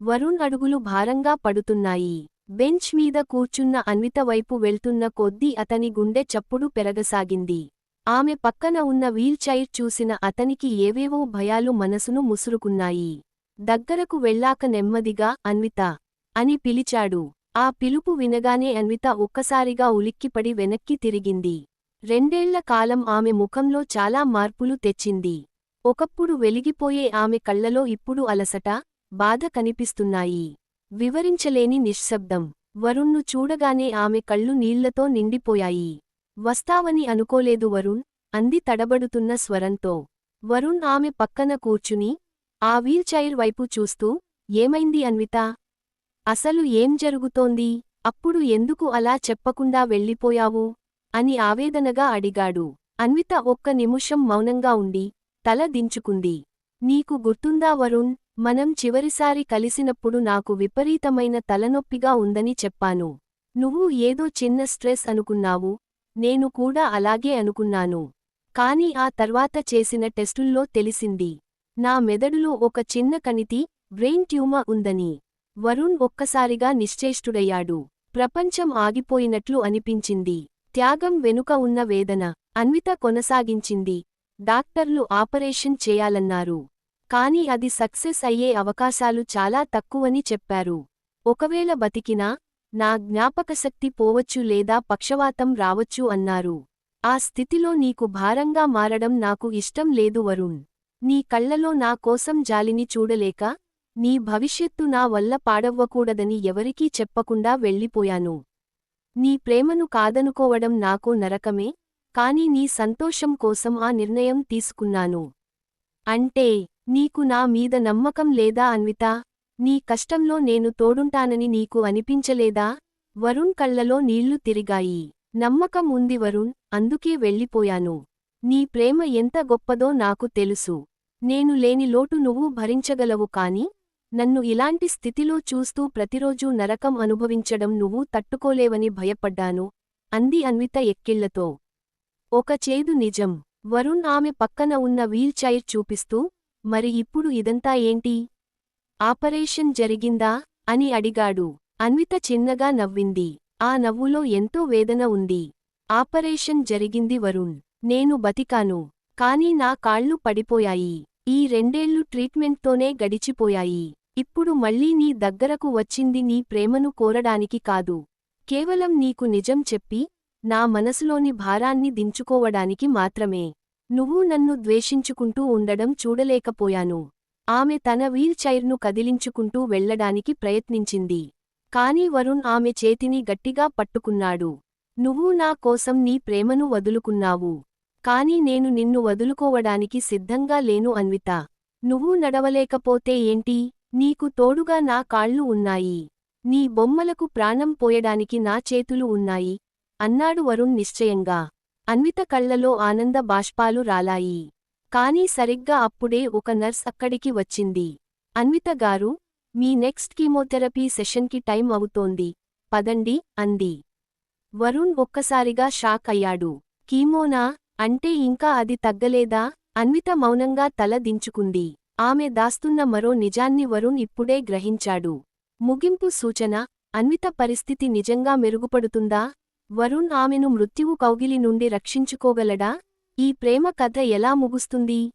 వరుణ్ అడుగులు భారంగా పడుతున్నాయి. బెంచ్ మీద కూర్చున్న అన్విత వైపు వెళ్తున్న కొద్దీ అతని గుండె చప్పుడు పెరగసాగింది. ఆమె పక్కన ఉన్న వీల్చైర్ చూసిన అతనికి ఏవేవో భయాలు మనసును ముసురుకున్నాయి. దగ్గరకు వెళ్ళాక నెమ్మదిగా అన్విత అని పిలిచాడు. ఆ పిలుపు వినగానే అన్విత ఒక్కసారిగా ఉలిక్కిపడి వెనక్కి తిరిగింది. రెండేళ్ళ కాలం ఆమె ముఖంలో చాలా మార్పులు తెచ్చింది. ఒకప్పుడు వెలిగిపోయే ఆమె కళ్ళలో ఇప్పుడు అలసట బాధ కనిపిస్తున్నాయి. వివరించలేని నిశ్శబ్దం. వరుణ్ను చూడగానే ఆమె కళ్ళు నీళ్ళతో నిండిపోయాయి. వస్తావని అనుకోలేదు వరుణ్ అంది తడబడుతున్న స్వరంతో. వరుణ్ ఆమె పక్కన కూర్చుని ఆ వీల్చైర్ వైపు చూస్తూ ఏమైంది అన్విత? అసలు ఏం జరుగుతోంది? అప్పుడు ఎందుకు అలా చెప్పకుండా వెళ్ళిపోయావు? అని ఆవేదనగా అడిగాడు. అన్విత ఒక్క నిమిషం మౌనంగా ఉండి తల దించుకుంది. నీకు గుర్తుందా వరుణ్? మనం చివరిసారి కలిసినప్పుడు నాకు విపరీతమైన తలనొప్పిగా ఉందని చెప్పాను. నువ్వు ఏదో చిన్న స్ట్రెస్ అనుకున్నావు. నేను కూడా అలాగే అనుకున్నాను. కాని ఆ తర్వాత చేసిన టెస్టుల్లో తెలిసింది. నా మెదడులో ఒక చిన్న కణితి బ్రెయిన్ ట్యూమర్ ఉందని. వరుణ్ ఒక్కసారిగా నిశ్చేష్టుడయ్యాడు. ప్రపంచం ఆగిపోయినట్లు అనిపించింది. త్యాగం వెనుక ఉన్న వేదన అన్విత కొనసాగించింది. డాక్టర్లు ఆపరేషన్ చేయాలన్నారు. కాని అది సక్సెస్ అయ్యే అవకాశాలు చాలా తక్కువని చెప్పారు. ఒకవేళ బతికినా నా జ్ఞాపకశక్తి పోవచ్చు లేదా పక్షవాతం రావచ్చు అన్నారు. ఆ స్థితిలో నీకు భారంగా మారడం నాకు ఇష్టం లేదు వరుణ్. నీ కళ్ళలో నా కోసం జాలిని చూడలేక నీ భవిష్యత్తు నా వల్ల పాడవ్వకూడదని ఎవరికీ చెప్పకుండా వెళ్ళిపోయాను. నీ ప్రేమను కాదనుకోవడం నాకు నరకమే కాని నీ సంతోషం కోసం ఆ నిర్ణయం తీసుకున్నాను. అంటే నీకు నా మీద నమ్మకం లేదా అన్విత? నీ కష్టంలో నేను తోడుంటానని నీకు అనిపించలేదా? వరుణ్ కళ్ళలో నీళ్ళు తిరిగాయి. నమ్మకం ఉంది వరుణ్ అందుకే వెళ్ళిపోయాను. నీ ప్రేమ ఎంత గొప్పదో నాకు తెలుసు. నేను లేని లోటు నువ్వు భరించగలవు కాని నన్ను ఇలాంటి స్థితిలో చూస్తూ ప్రతిరోజూ నరకం అనుభవించడం నువ్వు తట్టుకోలేవని భయపడ్డాను అంది అన్విత ఎక్కిళ్ళతో. ఒక చేదు నిజం. వరుణ్ ఆమె పక్కన ఉన్న వీల్చైర్ చూపిస్తూ మరి ఇప్పుడు ఇదంతా ఏంటి? ఆపరేషన్ జరిగిందా? అని అడిగాడు. అన్విత చిన్నగా నవ్వింది. ఆ నవ్వులో ఎంతో వేదన ఉంది. ఆపరేషన్ జరిగింది వరుణ్. నేను బతికాను. కాని నా కాళ్ళు పడిపోయాయి. ఈ రెండేళ్ళు ట్రీట్మెంట్తోనే గడిచిపోయాయి. ఇప్పుడు మళ్ళీ నీ దగ్గరకు వచ్చింది నీ ప్రేమను కోరడానికి కాదు. కేవలం నీకు నిజం చెప్పి నా మనసులోని భారాన్ని దించుకోవడానికి మాత్రమే. నువ్వు నన్ను ద్వేషించుకుంటూ ఉండడం చూడలేకపోయాను. ఆమె తన వీల్చైర్ను కదిలించుకుంటూ వెళ్ళడానికి ప్రయత్నించింది. కాని వరుణ్ ఆమె చేతిని గట్టిగా పట్టుకున్నాడు. నువ్వు నా కోసం నీ ప్రేమను వదులుకున్నావు. కాని నేను నిన్ను వదులుకోవడానికి సిద్ధంగా లేను అన్విత. నువ్వు నడవలేకపోతే ఏంటి? నీకు తోడుగా నా కాళ్ళు ఉన్నాయి. నీ బొమ్మలకు ప్రాణం పోయడానికి నా చేతులు ఉన్నాయి. అన్నాడు వరుణ్ నిశ్చయంగా. అన్విత కళ్ళలో ఆనంద బాష్పాలు రాలాయి. కానీ సరిగ్గా అప్పుడే ఒక నర్స్ అక్కడికి వచ్చింది. అన్విత గారు మీ నెక్స్ట్ కీమోథెరపీ సెషన్కి టైం అవుతోంది. పదండి అంది. వరుణ్ ఒక్కసారిగా షాక్ అయ్యాడు. కీమోనా అంటే ఇంకా అది తగ్గలేదా? అన్విత మౌనంగా తల దించుకుంది. ఆమె దాస్తున్న మరో నిజాన్ని వరుణ్ ఇప్పుడే గ్రహించాడు. ముగింపు సూచన అన్విత పరిస్థితి నిజంగా మెరుగుపడుతుందా? వరుణ్ ఆమెను మృత్యువు కౌగిలి నుండి రక్షించుకోగలడా? ఈ ప్రేమ కథ ఎలా ముగుస్తుంది?